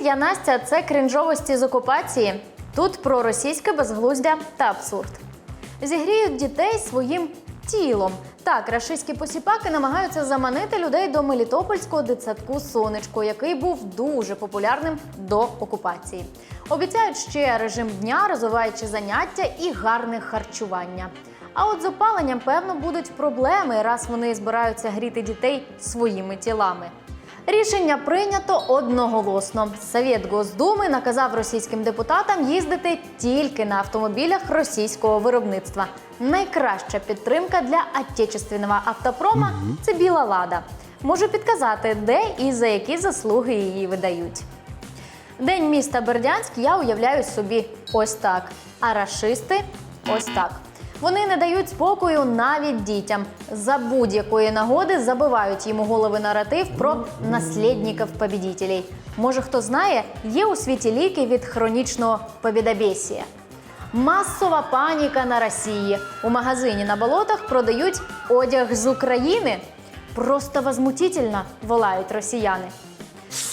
я Настя. Це крінжовості з окупації. Тут про російське безглуздя та абсурд. Зігріють дітей своїм тілом. Так, рашистські посіпаки намагаються заманити людей до Мелітопольського дитсадку Сонечко, який був дуже популярним до окупації. Обіцяють ще режим дня, розвиваючи заняття і гарне харчування. А от з опаленням, певно, будуть проблеми, раз вони збираються гріти дітей своїми тілами. Рішення прийнято одноголосно. Совєт Госдуми наказав російським депутатам їздити тільки на автомобілях російського виробництва. Найкраща підтримка для отечественного автопрома це біла лада. Можу підказати, де і за які заслуги її видають. День міста Бердянськ я уявляю собі ось так. А рашисти ось так. Вони не дають спокою навіть дітям. За будь-якої нагоди забивають їм у голови наратив про наслідників побідітелей. Може, хто знає, є у світі ліки від хронічного побідобєсія. Масова паніка на Росії. У магазині на болотах продають одяг з України. Просто возмутительно, волають росіяни.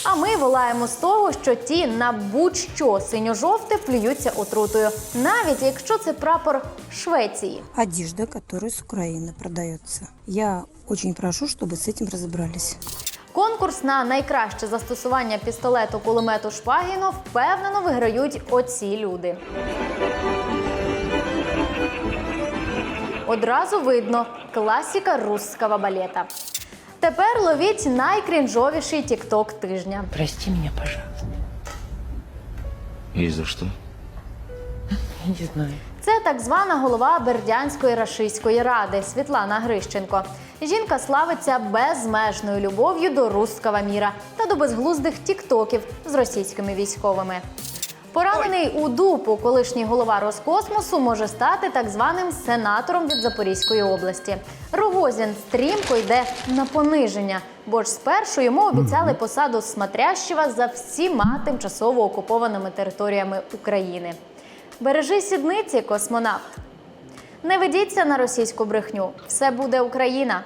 А ми волаємо з того, що ті на будь-що синьо-жовте плюються отрутою, навіть якщо це прапор Швеції. одежда, которая с Украины продается. Я очень прошу, чтобы с этим разобрались. Конкурс на найкраще застосування пістолету кулемету Шпагіно впевнено виграють оці люди. Одразу видно класіка русского балета. Тепер ловіть найкрінжовіший тікток тижня. Прости меня, пожалуйста. И за что? Я не знаю. Це так звана голова Бердянської рашистської ради Світлана Грищенко. Жінка славиться безмежною любов'ю до русского міра та до безглуздих тіктоків з російськими військовими. Поранений у дупу колишній голова Роскосмосу може стати так званим сенатором від Запорізької області. Рогозін стрімко йде на пониження, бо ж спершу йому обіцяли посаду смотрящого за всіма тимчасово окупованими територіями України. Бережи сідниці, космонавт. Не ведіться на російську брехню. Все буде Україна.